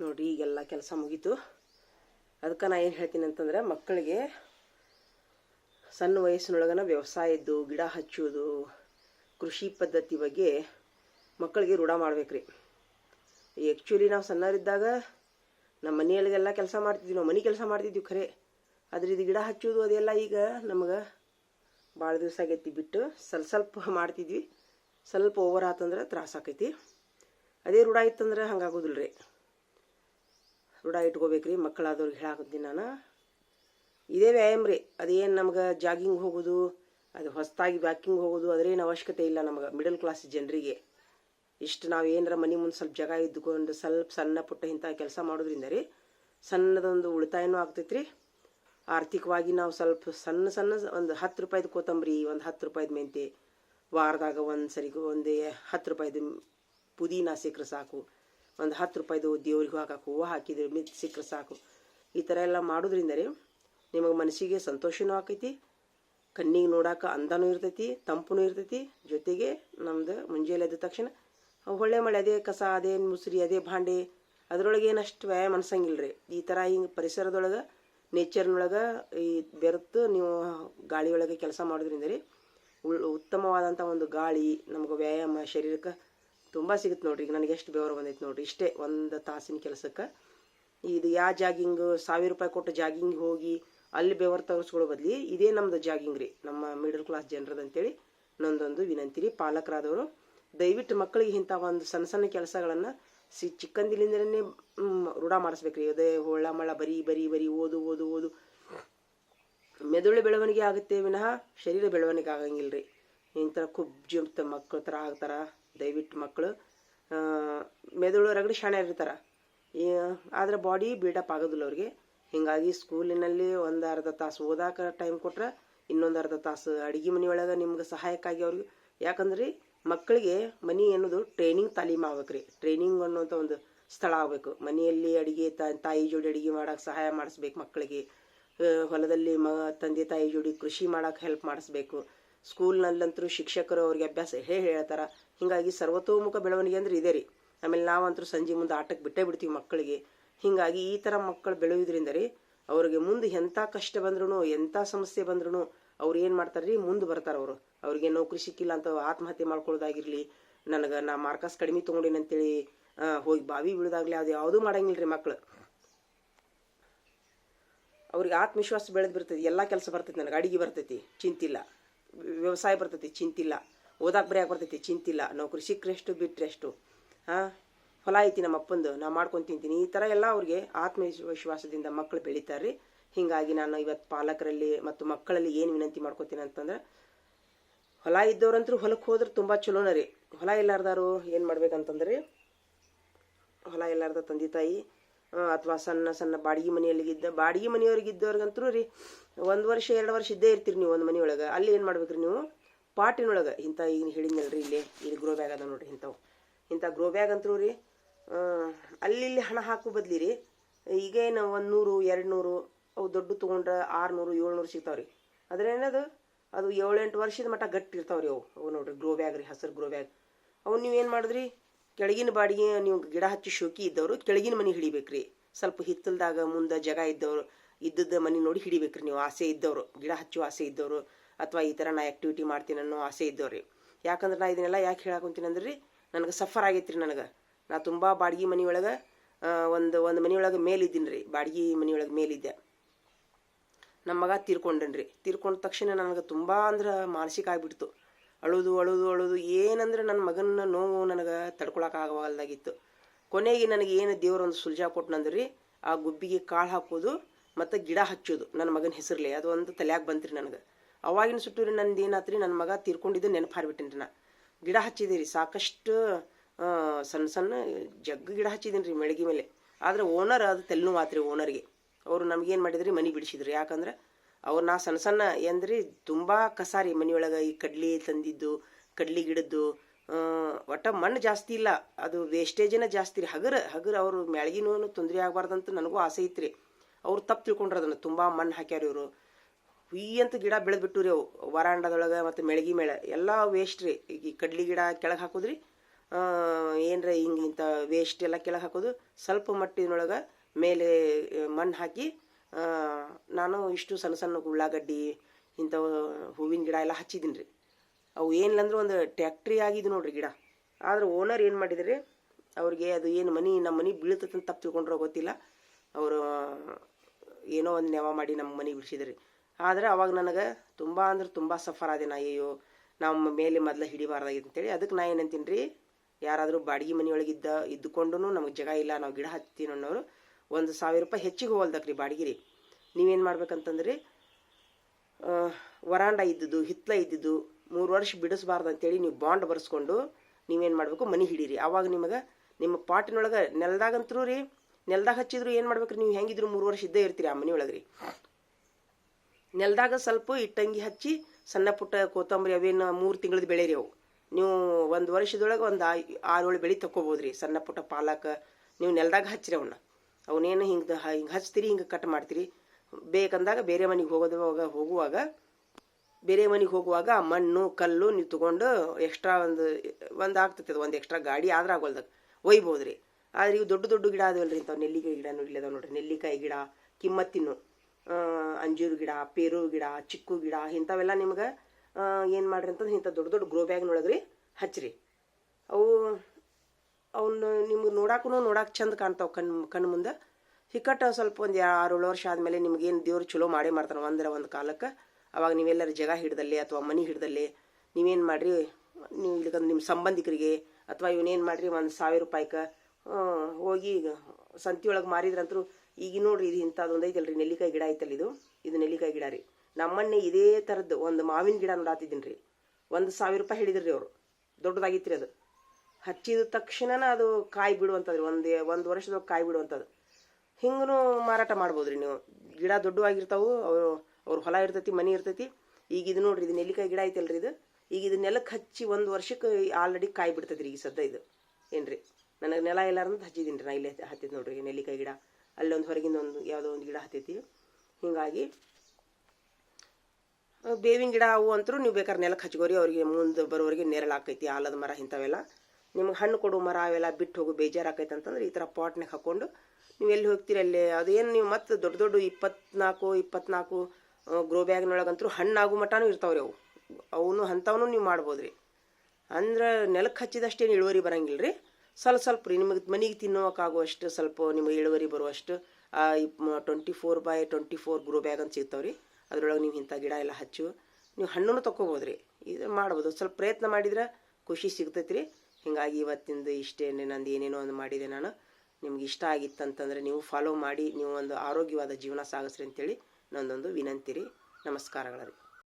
ನೋಡ್ರಿ ಈಗೆಲ್ಲ ಕೆಲಸ ಮುಗೀತು. ಅದಕ್ಕೆ ನಾ ಏನು ಹೇಳ್ತೀನಿ ಅಂತಂದ್ರೆ, ಮಕ್ಕಳಿಗೆ ಸಣ್ಣ ವಯಸ್ಸಿನೊಳಗನ ವ್ಯವಸಾಯದ್ದು, ಗಿಡ ಹಚ್ಚೋದು, ಕೃಷಿ ಪದ್ಧತಿ ಬಗ್ಗೆ ಮಕ್ಕಳಿಗೆ ರೂಢ ಮಾಡ್ಬೇಕ್ರಿ. ಆ್ಯಕ್ಚುಲಿ ನಾವು ಸಣ್ಣವರಿದ್ದಾಗ ನಮ್ಮ ಮನೆಯೊಳಗೆಲ್ಲ ಕೆಲಸ ಮಾಡ್ತಿದ್ವಿ, ನಾವು ಮನೆ ಕೆಲಸ ಮಾಡ್ತಿದ್ವಿ ಖರೆ. ಆದ್ರೆ ಇದು ಗಿಡ ಹಚ್ಚೋದು ಅದೆಲ್ಲ ಈಗ ನಮಗೆ ಭಾಳ ದಿವಸ ಆಗೈತಿ ಬಿಟ್ಟು ಸ್ವಲ್ಪ ಸ್ವಲ್ಪ ಮಾಡ್ತಿದ್ವಿ. ಸ್ವಲ್ಪ ಓವರ್ ಆತಂದ್ರೆ ತ್ರಾಸ ಆಕೈತಿ. ಅದೇ ರೂಢ ಇತ್ತಂದ್ರೆ ಹಂಗಾಗೋದಿಲ್ಲ ರೀ ರೂಢ ಇಟ್ಕೋಬೇಕ್ರಿ ಮಕ್ಕಳಾದವ್ರಿಗೆ ಹೇಳಾಕತ್ತೀನಿ ನಾನು. ಇದೇ ವ್ಯಾಯಾಮ ರೀ. ಅದೇನು ನಮ್ಗೆ ಜಾಗಿಂಗ್ ಹೋಗೋದು, ಅದು ಹೊಸದಾಗಿ ಬ್ಯಾಕಿಂಗ್ ಹೋಗೋದು, ಅದ್ರೇನು ಅವಶ್ಯಕತೆ ಇಲ್ಲ ನಮಗೆ ಮಿಡಲ್ ಕ್ಲಾಸ್ ಜನರಿಗೆ. ಇಷ್ಟು ನಾವು ಏನಾರ ಮನೆ ಮುಂದೆ ಸ್ವಲ್ಪ ಜಾಗ ಇದ್ದುಕೊಂಡು ಸ್ವಲ್ಪ ಸಣ್ಣ ಪುಟ್ಟ ಇಂಥ ಕೆಲಸ ಮಾಡೋದ್ರಿಂದ ರೀ ಸಣ್ಣದೊಂದು ಉಳಿತಾಯನೂ ಆಗ್ತೈತ್ರಿ. ಆರ್ಥಿಕವಾಗಿ ನಾವು ಸ್ವಲ್ಪ ಸಣ್ಣ ಸಣ್ಣ ಒಂದು ಹತ್ತು ರೂಪಾಯ್ದು ಕೊತ್ತಂಬರಿ, ಒಂದು ಹತ್ತು ರೂಪಾಯ್ದು ಮೆಂತೆ ವಾರದಾಗ ಒಂದು ಸರಿಗೂ ಒಂದು ಹತ್ತು ರೂಪಾಯ್ದು ಪುದೀನ ಸಿಕ್ಕರೆ ಸಾಕು. ಒಂದು ಹತ್ತು ರೂಪಾಯಿದು ದೇವ್ರಿಗೆ ಹಾಕಕ್ಕೆ ಹೂವು ಹಾಕಿದ್ರೆ ಮಿತ್ ಸಿಕ್ಕರೆ ಸಾಕು. ಈ ಥರ ಎಲ್ಲ ಮಾಡೋದ್ರಿಂದ ರೀ ನಿಮಗೆ ಮನಸ್ಸಿಗೆ ಸಂತೋಷನೂ ಆಕೈತಿ, ಕಣ್ಣಿಗೆ ನೋಡಾಕ ಅಂದನೂ ಇರ್ತೈತಿ, ತಂಪುನೂ ಇರ್ತೈತಿ. ಜೊತೆಗೆ ನಮ್ದು ಮುಂಜಾನೆ ಎದ್ದ ತಕ್ಷಣ ಹೊಳ್ಳೆ ಮಳೆ, ಅದೇ ಕಸ, ಅದೇ ಮುಸುರಿ, ಅದೇ ಭಾಂಡೆ, ಅದರೊಳಗೆ ಏನಷ್ಟು ವ್ಯಾಯಾಮ ಅನ್ಸಂಗಿಲ್ಲ ರೀ ಈ ಥರ ಹಿಂಗೆ ಪರಿಸರದೊಳಗೆ ನೇಚರ್ನೊಳಗೆ ಈ ಬೆರೆತು ನೀವು ಗಾಳಿಯೊಳಗೆ ಕೆಲಸ ಮಾಡೋದ್ರಿಂದ ರೀ ಉತ್ತಮವಾದಂಥ ಒಂದು ಗಾಳಿ, ನಮ್ಗೆ ವ್ಯಾಯಾಮ, ಶರೀರಕ್ಕೆ ತುಂಬ ಸಿಗುತ್ತೆ ನೋಡ್ರಿ. ಈಗ ನನಗೆ ಎಷ್ಟು ಬೆವರು ಬಂದೈತೆ ನೋಡ್ರಿ. ಇಷ್ಟೇ ಒಂದು ತಾಸಿನ ಕೆಲಸಕ್ಕೆ. ಇದು ಯಾವ ಜಾಗಿಂಗ್ ಸಾವಿರ ರೂಪಾಯಿ ಕೊಟ್ಟು ಜಾಗಿಂಗ್ ಹೋಗಿ ಅಲ್ಲಿ ಬೆವರು ತೋರಿಸ್ಕೊಳ್ಳೋ ಬದ್ಲಿ ಇದೇ ನಮ್ದು ಜಾಗಿಂಗ್ ರೀ. ನಮ್ಮ ಮಿಡಲ್ ಕ್ಲಾಸ್ ಜನರದ್ದು ಅಂತೇಳಿ ನಂದೊಂದು ವಿನಂತಿ ರೀ. ಪಾಲಕರಾದವರು, ದಯವಿಟ್ಟು ಮಕ್ಕಳಿಗೆ ಇಂಥ ಒಂದು ಸಣ್ಣ ಸಣ್ಣ ಕೆಲಸಗಳನ್ನು ಸಿ ಚಿಕ್ಕಂದಿಲಿಂದಲೇ ರೂಢ ಮಾಡಿಸ್ಬೇಕ್ರಿ. ಅದೇ ಹೊಳ್ಳ ಮಳ ಬರೀ ಬರೀ ಬರೀ ಓದು ಓದು ಓದು. ಮೆದುಳು ಬೆಳವಣಿಗೆ ಆಗುತ್ತೆ ವಿನಃ ಶರೀರ ಬೆಳವಣಿಗೆ ಆಗಂಗಿಲ್ಲ ರೀ ಇಂಥ ಕುಬ್ಜಿ ಮಕ್ಕಳ ಥರ ಆಗ್ತಾರ. ದಯವಿಟ್ಟು ಮಕ್ಕಳು ಮೆದುಳು ರಗಡಿ ಶಾಣೆ ಇರ್ತಾರ ಆದರೆ ಬಾಡಿ ಬಿಲ್ಡಪ್ ಆಗೋದಿಲ್ಲ ಅವ್ರಿಗೆ. ಹೀಗಾಗಿ ಸ್ಕೂಲಿನಲ್ಲಿ ಒಂದು ಅರ್ಧ ತಾಸು ಓದಾಕ ಟೈಮ್ ಕೊಟ್ರೆ ಇನ್ನೊಂದು ಅರ್ಧ ತಾಸು ಅಡುಗೆ ಮನೆಯೊಳಗೆ ನಿಮ್ಗೆ ಸಹಾಯಕ್ಕಾಗಿ ಅವ್ರಿಗೆ. ಯಾಕಂದ್ರೆ, ಮಕ್ಕಳಿಗೆ ಮನೆ ಅನ್ನೋದು ಟ್ರೈನಿಂಗ್ ತಾಲೀಮ್ ರೀ ಟ್ರೈನಿಂಗ್ ಅನ್ನೋಂಥ ಒಂದು ಸ್ಥಳ ಆಗಬೇಕು. ಮನೆಯಲ್ಲಿ ಅಡುಗೆ ತಾಯಿ ಜೋಡಿ ಅಡುಗೆ ಮಾಡೋಕೆ ಸಹಾಯ ಮಾಡಿಸ್ಬೇಕು ಮಕ್ಕಳಿಗೆ. ಹೊಲದಲ್ಲಿ ಮ, ತಂದೆ ತಾಯಿ ಜೋಡಿ ಕೃಷಿ ಮಾಡೋಕೆ ಹೆಲ್ಪ್ ಮಾಡಿಸ್ಬೇಕು. ಸ್ಕೂಲ್ನಲ್ಲಂತರೂ ಶಿಕ್ಷಕರು ಅವ್ರಿಗೆ ಅಭ್ಯಾಸ ಹೇ ಹೇಳ್ತಾರ. ಹೀಗಾಗಿ ಸರ್ವತೋಮುಖ ಬೆಳವಣಿಗೆ ಅಂದ್ರೆ ಇದೇ ರೀ. ಆಮೇಲೆ ನಾವಂತರೂ ಸಂಜೆ ಮುಂದೆ ಆಟಕ್ಕೆ ಬಿಟ್ಟೇ ಬಿಡ್ತೀವಿ ಮಕ್ಕಳಿಗೆ. ಹೀಗಾಗಿ ಈ ಥರ ಮಕ್ಕಳು ಬೆಳೆಯೋದ್ರಿಂದ ರೀ ಅವ್ರಿಗೆ ಮುಂದೆ ಎಂಥ ಕಷ್ಟ ಬಂದ್ರೂ ಎಂಥ ಸಮಸ್ಯೆ ಬಂದ್ರೂ ಅವ್ರು ಏನು ಮಾಡ್ತಾರೆ ರೀ, ಮುಂದೆ ಬರ್ತಾರೆ ಅವರು. ಅವ್ರಿಗೆ ನೌಕರಿ ಸಿಕ್ಕಿಲ್ಲ ಅಂತ ಆತ್ಮಹತ್ಯೆ ಮಾಡ್ಕೊಳ್ಳೋದಾಗಿರಲಿ, ನನಗೆ ನಾ ಮಾರ್ಕಸ್ ಕಡಿಮೆ ತೊಗೊಂಡೇನೆ ಅಂತೇಳಿ ಹೋಗಿ ಬಾವಿ ಬೀಳೋದಾಗ್ಲಿ ಅದು ಯಾವುದೂ ಮಾಡಂಗಿಲ್ಲ ರೀ ಮಕ್ಕಳು ಅವ್ರಿಗೆ ಆತ್ಮವಿಶ್ವಾಸ ಬೆಳೆದು ಬಿರ್ತೈತಿ ಎಲ್ಲ ಕೆಲಸ ಬರ್ತೈತಿ ನನಗೆ, ಅಡಿಗೆ ಬರ್ತೈತಿ, ಚಿಂತಿಲ್ಲ. ವ್ಯವಸಾಯ ಬರ್ತೈತಿ, ಚಿಂತಿಲ್ಲ. ಓದಾಕ್ ಬರೆಯಕ್ಕೆ ಬರ್ತೈತಿ ಚಿಂತಿಲ್ಲ. ಕೃಷಿ ಕ್ರೆಷ್ಟು ಬಿಟ್ಟರೆಷ್ಟು ಹಾಂ? ಹೊಲ ಐತಿ ನಮ್ಮ ಅಪ್ಪಂದು ನಾ ಮಾಡ್ಕೊಂಡು ತಿಂತೀನಿ. ಈ ಥರ ಎಲ್ಲ ಅವ್ರಿಗೆ ಆತ್ಮವಿಶ್ವಾಸದಿಂದ ಮಕ್ಕಳು ಬೆಳೀತಾರೆ ಹೀಗಾಗಿ ನಾನು ಇವತ್ತು ಪಾಲಕರಲ್ಲಿ ಮತ್ತು ಮಕ್ಕಳಲ್ಲಿ ಏನು ವಿನಂತಿ ಮಾಡ್ಕೊತೀನಿ ಅಂತಂದ್ರೆ, ಹೊಲ ಇದ್ದವ್ರಂತರೂ ಹೊಲಕ್ಕೆ ಹೋದ್ರೆ ತುಂಬ ಚಲೋನ ರೀ. ಹೊಲ ಇಲ್ಲಾರ್ದಾರು ಏನು ಮಾಡ್ಬೇಕಂತಂದ್ರೆ, ಹೊಲ ಇಲ್ಲಾರ್ದ ತಂದೆ ತಾಯಿ ಅಥವಾ ಸಣ್ಣ ಸಣ್ಣ ಬಾಡಿಗೆ ಮನೆಯಲ್ಲಿಗಿದ್ದ, ಬಾಡಿಗೆ ಮನೆಯವ್ರಿಗಿದ್ದವ್ರಿಗಂತರೂ ರೀ, ಒಂದು ವರ್ಷ, ಎರಡು ವರ್ಷ ಇದ್ದೇ ಇರ್ತೀರಿ ನೀವು ಒಂದು ಮನೆಯೊಳಗೆ ಅಲ್ಲಿ ಏನು ಮಾಡ್ಬೇಕ್ರಿ ನೀವು? ಪಾಟಿನೊಳಗೆ ಇಂಥ ಈಗ ಹೇಳಿದ್ನಲ್ರಿ ಇಲ್ಲಿ? ಇಲ್ಲಿ ಗ್ರೋ ಬ್ಯಾಗ್ ಅದ ನೋಡ್ರಿ ಇಂಥವು. ಇಂಥ ಗ್ರೋ ಬ್ಯಾಗ್ ಅಂತರೂ ರೀ ಅಲ್ಲಿ ಇಲ್ಲಿ ಹಣ ಹಾಕು ಬದ್ಲಿ ರೀ ಈಗೇನು ಒಂದು ನೂರು, ಎರಡು ನೂರು, ಅವು ದೊಡ್ಡ ತೊಗೊಂಡ್ರೆ ಆರುನೂರು, ಏಳ್ನೂರು ಸಿಗ್ತಾವೆ ರೀ ಅದ್ರ ಏನದು? ಅದು ಏಳೆಂಟು ವರ್ಷದ ಮಟ್ಟ ಗಟ್ಟಿ ಇರ್ತಾವೆ ರೀ ಅವು. ಅವು ನೋಡ್ರಿ ಗ್ರೋ ಬ್ಯಾಗ್ ರೀ, ಹಸಿರು ಗ್ರೋ ಬ್ಯಾಗ್ ಅವು ನೀವೇನು ಮಾಡಿದ್ರಿ? ಕೆಳಗಿನ ಬಾಡಿಗೆ ನೀವು ಗಿಡ ಹಚ್ಚಿ ಶೋಕಿ ಇದ್ದವರು ಕೆಳಗಿನ ಮನೆ ಹಿಡಿಬೇಕ್ರಿ. ಸ್ವಲ್ಪ ಹಿತ್ತಲ್ದಾಗ ಮುಂದೆ ಜಾಗ ಇದ್ದವರು ಇದ್ದದ ಮನೆ ನೋಡಿ ಹಿಡಿಬೇಕ್ರಿ ನೀವು. ಆಸೆ ಇದ್ದವರು, ಗಿಡ ಹಚ್ಚುವ ಆಸೆ ಇದ್ದವರು. ಅಥವಾ ಈ ಥರ ನಾ ಆ್ಯಕ್ಟಿವಿಟಿ ಮಾಡ್ತೀನಿ ಅನ್ನೋ ಆಸೆ ಇದ್ದವ್ರಿ. ಯಾಕಂದ್ರೆ ನಾ ಇದನ್ನೆಲ್ಲ ಯಾಕೆ ಹೇಳಾಕೊಂತೀನಿ ಅಂದ್ರೆ ರೀ ನನಗೆ ಸಫರ್ ಆಗೈತ್ರಿ ನನಗೆ. ನಾ ತುಂಬ ಬಾಡಿಗೆ ಮನೆಯೊಳಗೆ ಒಂದು ಒಂದು ಮನೆಯೊಳಗೆ ಮೇಲಿದ್ದೀನಿ ರೀ ಬಾಡಿಗೆ ಮನೆಯೊಳಗೆ ಮೇಲಿದ್ದೆ. ನಮ್ಮ ಮಗ ತೀರ್ಕೊಂಡನ್ರಿ. ತೀರ್ಕೊಂಡ ತಕ್ಷಣ ನನಗೆ ತುಂಬ ಅಂದ್ರೆ ಮಾನಸಿಕ ಆಗಿಬಿಡ್ತು. ಅಳೋದು ಅಳೋದು ಅಳೋದು. ಏನಂದ್ರೆ ನನ್ನ ಮಗನ ನೋವು ನನಗೆ ತಡ್ಕೊಳಕ್ಕೆ ಆಗವಲ್ದಾಗಿತ್ತು. ಕೊನೆಗೆ ನನಗೆ ಏನು ದೇವರೊಂದು ಸುಲ್ಜಾ ಕೊಟ್ಟನಂದ್ರಿ ರೀ ಆ ಗುಬ್ಬಿಗೆ ಕಾಳು ಹಾಕೋದು, ಮತ್ತು ಗಿಡ ಹಚ್ಚೋದು. ನನ್ನ ಮಗನ ಹೆಸರ್ಲೆ. ಅದು ಒಂದು ತಲ್ಯಾಗ ಬಂತ್ರಿ ನನಗೆ. ಅವಾಗಿನ ಸುಟ್ಟೂರಿ ರೀ ನಂದು ಏನಾತ್ರಿ ನನ್ನ ಮಗ ತೀರ್ಕೊಂಡಿದ್ದು ನೆನಪು ಹಾರ್ಬಿಟ್ಟಿನಿ ರೀ ನಾ. ಗಿಡ ಹಚ್ಚಿದ್ದೀರಿ ರೀ ಸಾಕಷ್ಟು ಸಣ್ಣ ಸಣ್ಣ ಜಗ್ಗು ಗಿಡ ಹಚ್ಚಿದ್ದೀನಿ ರೀ ಮೆಳಗಿ ಮೇಲೆ. ಆದ್ರೆ ಓನರ್ ಅದು ತೆಲ್ಲು ಮಾತ್ರಿ ಓನರ್ಗೆ. ಅವರು ನಮ್ಗೇನು ಮಾಡಿದ್ರಿ, ಮನೆ ಬಿಡಿಸಿದ್ರು. ಯಾಕಂದ್ರೆ ಅವ್ರು ನಾ ಸಣ್ಣ ಸಣ್ಣ ಎಂದ್ರಿ ತುಂಬ ಕಸ ರೀ ಮನೆಯೊಳಗೆ ಈ ಕಡ್ಲಿ ತಂದಿದ್ದು, ಕಡ್ಲಿ ಗಿಡದ್ದು ಒಟ್ಟ ಮಣ್ಣು ಜಾಸ್ತಿ ಇಲ್ಲ. ಅದು ವೇಸ್ಟೇಜನ ಜಾಸ್ತಿ ರೀ. ಹಗರ ಹಗರ ಅವರು ಮ್ಯಾಳ್ಗಿನೂ ತೊಂದರೆ ಆಗಬಾರ್ದಂತ ನನಗೂ ಆಸೆ ಐತ್ರಿ. ಅವ್ರು ತಪ್ಪು ತಿಳ್ಕೊಂಡ್ರ ಅದನ್ನು. ತುಂಬ ಮಣ್ಣು ಹಾಕ್ಯಾರ ಇವರು. ಅಂತ ಗಿಡ ಬೆಳೆದ್ಬಿಟ್ಟು ರೀ ಅವು ವರಾಂಡದೊಳಗೆ ಮತ್ತು ಮೆಳಗಿ ಮೇಳ, ಎಲ್ಲ ವೇಸ್ಟ್ ರೀ. ಈ ಕಡ್ಲಿ ಗಿಡ ಕೆಳಗೆ ಹಾಕೋದ್ರಿ ಏನರ ಹಿಂಗೆ ಇಂಥ ವೇಸ್ಟ್ ಎಲ್ಲ ಕೆಳಗೆ ಹಾಕೋದು, ಸ್ವಲ್ಪ ಮಟ್ಟಿನೊಳಗೆ ಮೇಲೆ ಮಣ್ಣು ಹಾಕಿ ನಾನು ಇಷ್ಟು ಸಣ್ಣ ಸಣ್ಣ ಉಳ್ಳಾಗಡ್ಡಿ, ಇಂಥವು ಹೂವಿನ ಗಿಡ ಎಲ್ಲ ಹಚ್ಚಿದ್ದೀನಿ ರೀ ಅವು ಏನಿಲ್ಲ ಅಂದ್ರೆ ಒಂದು ಟ್ಯಾಕ್ಟ್ರಿ ಆಗಿದ್ದು ನೋಡ್ರಿ ಗಿಡ. ಆದ್ರೆ ಓನರ್ ಏನು ಮಾಡಿದ್ರಿ, ಅವ್ರಿಗೆ ಅದು ಏನು ಮನಿ ನಮ್ಮ ಮನೆ ಬೀಳ್ತದಂತ ತಪ್ಪು ತಿಳ್ಕೊಂಡ್ರೋ ಗೊತ್ತಿಲ್ಲ. ಅವರು ಏನೋ ಒಂದು ನೆವ ಮಾಡಿ ನಮ್ಮ ಮನೆ ಬಿಡಿಸಿದ್ರಿ. ಆದ್ರೆ ಅವಾಗ ನನಗೆ ತುಂಬ ಅಂದ್ರೆ ತುಂಬ ಸಫರ್ ಆದೆ, ನಾ ಅಯ್ಯೋ ನಮ್ಮ ಮೇಲೆ ಮೊದಲು ಹಿಡಿಬಾರ್ದಾಗಿತ್ತು ಅಂತೇಳಿ. ಅದಕ್ಕೆ ನಾ ಏನಂತೀನಿ ರೀ ಯಾರಾದರೂ ಬಾಡಿಗೆ ಮನೆಯೊಳಗಿದ್ದ ಇದ್ದುಕೊಂಡು ನಮಗೆ ಜಾಗ ಇಲ್ಲ, ನಾವು ಗಿಡ ಹತ್ತೀನಿ ಅನ್ನೋರು ಒಂದು ಸಾವಿರ ರೂಪಾಯಿ ಹೆಚ್ಚಿಗೆ ಹೋಗಲ್ದಕ್ರಿ ಬಾಡಿಗೆ ರೀ ನೀವೇನು ಮಾಡ್ಬೇಕಂತಂದ್ರಿ ವರಾಂಡ ಇದ್ದಿದ್ದು ಹಿತ್ಲ ಇದ್ದಿದ್ದು ಮೂರು ವರ್ಷ ಬಿಡಿಸ್ಬಾರ್ದು ಅಂತೇಳಿ ನೀವು ಬಾಂಡ್ ಬರೆಸ್ಕೊಂಡು ನೀವೇನು ಮಾಡಬೇಕು, ಮನೆ ಹಿಡೀರಿ. ಅವಾಗ ನಿಮಗೆ, ನಿಮ್ಮ ಪಾಟಿನೊಳಗೆ ನೆಲದಾಗಂತರೂ ರೀ, ನೆಲದಾಗ ಹಚ್ಚಿದ್ರು ಏನು ಮಾಡ್ಬೇಕ್ರಿ, ನೀವು ಹೆಂಗಿದ್ರು ಮೂರು ವರ್ಷ ಇದ್ದೇ ಇರ್ತೀರಿ ಆ ಮನೆಯೊಳಗೆ ರೀ ನೆಲದಾಗ ಸ್ವಲ್ಪ ಇಟ್ಟಂಗಿ ಹಚ್ಚಿ ಸಣ್ಣ ಪುಟ್ಟ ಕೊತ್ತಂಬರಿ ಅವೇನು ಮೂರು ತಿಂಗಳದ ಬೆಳೆ ರೀ ಅವು. ನೀವು ಒಂದು ವರ್ಷದೊಳಗೆ ಒಂದು ಆರು ಏಳು ಬೆಳೆ ತಕ್ಕೋಬೋದು ರೀ ಸಣ್ಣ ಪುಟ್ಟ ಪಾಲಕ್. ನೀವು ನೆಲದಾಗ ಹಚ್ಚಿರಿ ಅವನ್ನ ಅವನೇನು ಹಿಂಗೆ ಹಿಂಗೆ ಹಚ್ತೀರಿ, ಹಿಂಗೆ ಕಟ್ ಮಾಡ್ತೀರಿ. ಬೇಕಂದಾಗ ಬೇರೆ ಮನೆಗೆ ಹೋಗೋದಾಗ ಹೋಗುವಾಗ, ಬೇರೆ ಮನೆಗೆ ಹೋಗುವಾಗ ಮಣ್ಣು, ಕಲ್ಲು ನೀವು ತಗೊಂಡು ಎಕ್ಸ್ಟ್ರಾ ಒಂದು ಒಂದು ಆಗ್ತೈತೆ ಅದು, ಒಂದು ಎಕ್ಸ್ಟ್ರಾ ಗಾಡಿ ಆದ್ರೆ ಆಗೋಲ್ದಾಗ ಒಯ್ಬೋದು ರೀ. ಆದ್ರೆ ಇವು ದೊಡ್ಡ ದೊಡ್ಡ ಗಿಡ ಅದಾವಲ್ರಿ ಇಂಥವು. ನೆಲ್ಲಿಕಾಯಿ ಗಿಡ ಇಲ್ಲದ ನೋಡ್ರಿ. ನೆಲ್ಲಿಕಾಯಿ ಗಿಡ ಕಿಮ್ಮತ್ತಿನ್ನು ಅಂಜೂರು ಗಿಡ, ಪೇರು ಗಿಡ, ಚಿಕ್ಕು ಗಿಡ, ಇಂಥವೆಲ್ಲ ನಿಮ್ಗೆ ಏನು ಮಾಡ್ರಿ ಅಂತಂದ್ರೆ ಇಂಥ ದೊಡ್ಡ ದೊಡ್ಡ ಗ್ರೋ ಬ್ಯಾಗ್ನೊಳಗೆ ರೀ ಹಚ್ಚಿರಿ ಅವು ಅವನ್ನ ನಿಮ್ಗೆ ನೋಡಾಕೂ ನೋಡಕ್ಕೆ ಚಂದ ಕಾಣ್ತಾವೆ ಕಣ್ಣು ಕಣ್ಣು ಮುಂದೆ. ಹಿಕ್ಕಟ್ಟು ಸ್ವಲ್ಪ ಒಂದು ಆರು ಏಳು ವರ್ಷ ಆದಮೇಲೆ ನಿಮ್ಗೇನು ದೇವ್ರು ಚಲೋ ಮಾಡೇ ಮಾಡ್ತಾರೆ ಒಂದರ ಒಂದು ಕಾಲಕ್ಕೆ. ಅವಾಗ ನೀವೆಲ್ಲರ ಜಗ ಹಿಡ್ದಲ್ಲಿ ಅಥವಾ ಮನೆ ಹಿಡ್ದಲ್ಲಿ ನೀವೇನು ಮಾಡಿರಿ, ನೀವು ಇಲ್ಲಿಕಂದ್ರೆ ನಿಮ್ಮ ಸಂಬಂಧಿಕರಿಗೆ ಅಥವಾ ಇವನೇನು ಮಾಡಿರಿ ಒಂದು ಸಾವಿರ ರೂಪಾಯಿಗೆ ಹೋಗಿ ಸಂತಿಯೊಳಗೆ ಮಾರಿದ್ರಂತೂ ಮಾರಿದ್ರಂತರೂ ಈಗ ನೋಡ್ರಿ, ಇದು ಇಂಥದ್ದೊಂದು ಐತಲ್ರಿ, ನೆಲ್ಲಿಕಾಯಿ ಗಿಡ ಐತಲ್ಲ ಇದು. ಇದು ನೆಲ್ಲಿಕಾಯಿ ಗಿಡ ರೀ. ನಮ್ಮನ್ನೇ ಇದೇ ಥರದ್ದು ಒಂದು ಮಾವಿನ ಗಿಡ ನೋಡಾತಿದ್ದೀನಿ ರೀ ಒಂದು ಸಾವಿರ ರೂಪಾಯಿ ಹಿಡಿದ್ರಿ ಅವರು. ದೊಡ್ಡದಾಗಿತ್ತು ರೀ ಅದು. ಹಚ್ಚಿದ ತಕ್ಷಣನ ಅದು ಕಾಯಿ ಬಿಡುವಂಥದ್ದು ರೀ. ಒಂದು ಒಂದು ವರ್ಷದೊಳಗೆ ಕಾಯಿ ಬಿಡುವಂಥದ್ದು. ಹಿಂಗೂ ಮಾರಾಟ ಮಾಡ್ಬೋದು ರೀ ನೀವು. ಗಿಡ ದೊಡ್ಡವಾಗಿರ್ತಾವೆ, ಅವರು, ಅವ್ರ ಹೊಲ ಇರ್ತೈತಿ, ಮನೆ ಇರ್ತೈತಿ. ಈಗ ಇದು ನೋಡ್ರಿ, ಇದು ನೆಲ್ಲಿಕಾಯಿ ಗಿಡ ಐತಲ್ರಿ ಇದು. ಈಗ ಇದು ನೆಲಕ್ಕೆ ಹಚ್ಚಿ ಒಂದು ವರ್ಷಕ್ಕೆ ಆಲ್ರೆಡಿ ಕಾಯಿ ಬಿಡ್ತೈತಿ ರೀ ಈಗ ಸದ್ಯ ಇದು. ಏನ್ರಿ? ನನಗೆ ನೆಲ ಇಲ್ಲ ಅಂತ ಹಚ್ಚಿದ್ದೀನಿ ರೀ ನಾ ಇಲ್ಲೇ ಹತ್ತಿದ್ ನೋಡ್ರಿ, ನೆಲ್ಲಿಕಾಯಿ ಗಿಡ. ಅಲ್ಲೊಂದು ಹೊರಗಿಂದ ಒಂದು ಯಾವುದೋ ಒಂದು ಗಿಡ ಹತ್ತೈತಿ. ಹೀಗಾಗಿ ಬೇವಿನ ಗಿಡ, ಅವು ಅಂತರೂ ನೀವು ಬೇಕಾದ್ರೆ ನೆಲಕ್ಕೆ ಹಚ್ಕೋರಿ, ಅವ್ರಿಗೆ ಮುಂದೆ ಬರೋರಿಗೆ ನೆರಳು ಆಕೈತಿ ಆಲದ ಮರ ಇಂಥವೆಲ್ಲ. ನಿಮ್ಗೆ ಹಣ್ಣು ಕೊಡು, ಮರ ಅವೆಲ್ಲ ಬಿಟ್ಟು ಹೋಗು ಬೇಜಾರು ಆಕೈತೆ ಅಂತಂದ್ರೆ ಈ ಥರ ಪಾಟ್ನಾಗ ಹಾಕ್ಕೊಂಡು ನೀವು ಎಲ್ಲಿ ಹೋಗ್ತೀರಿ ಅಲ್ಲಿ? ಅದೇನು ನೀವು ಮತ್ತೆ ದೊಡ್ಡ ದೊಡ್ಡ ಇಪ್ಪತ್ನಾಲ್ಕು ಇಪ್ಪತ್ನಾಲ್ಕು ಗ್ರೋ ಬ್ಯಾಗ್ನೊಳಗಂತೂ ಹಣ್ಣಾಗು ಮಟನೂ ಇರ್ತಾವ್ರಿ ಅವು. ಅವನು, ಅಂಥವನು ನೀವು ಮಾಡ್ಬೋದು ರೀ ಅಂದ್ರೆ ನೆಲಕ್ಕೆ ಹಚ್ಚಿದಷ್ಟೇನು ಇಳುವರಿ ಬರಂಗಿಲ್ಲ ರೀ ಸ್ವಲ್ಪ ಸ್ವಲ್ಪ ರೀ, ನಿಮಗೆ ಮನೆಗೆ ತಿನ್ನೋಕ್ಕಾಗುವಷ್ಟು ಸ್ವಲ್ಪ ನಿಮಗೆ ಇಳುವರಿ ಬರುವಷ್ಟು twenty four by twenty four grow bag ಅಂತ ಸಿಗ್ತಾವೆ ರೀ ಅದ್ರೊಳಗೆ ನೀವು ಇಂಥ ಗಿಡ ಎಲ್ಲ ಹಚ್ಚು. ನೀವು ಹಣ್ಣನ್ನು ತೊಗೋಬೋದು ರೀ. ಇದು ಮಾಡ್ಬೋದು. ಸ್ವಲ್ಪ ಪ್ರಯತ್ನ ಮಾಡಿದ್ರೆ ಖುಷಿ ಸಿಗ್ತೈತೆ ರೀ ಹೀಗಾಗಿ ಇವತ್ತಿಂದ ಇಷ್ಟೇ ನಂದು ಏನೇನೋ ಒಂದು ಮಾಡಿದೆ ನಾನು. ನಿಮ್ಗೆ ಇಷ್ಟ ಆಗಿತ್ತಂತಂದರೆ ನೀವು ಫಾಲೋ ಮಾಡಿ, ನೀವು ಒಂದು ಆರೋಗ್ಯವಾದ ಜೀವನ ಸಾಗಿಸ್ರಿ ಅಂತೇಳಿ ನಂದೊಂದು ವಿನಂತಿ ರೀ. ನಮಸ್ಕಾರಗಳು ರೀ.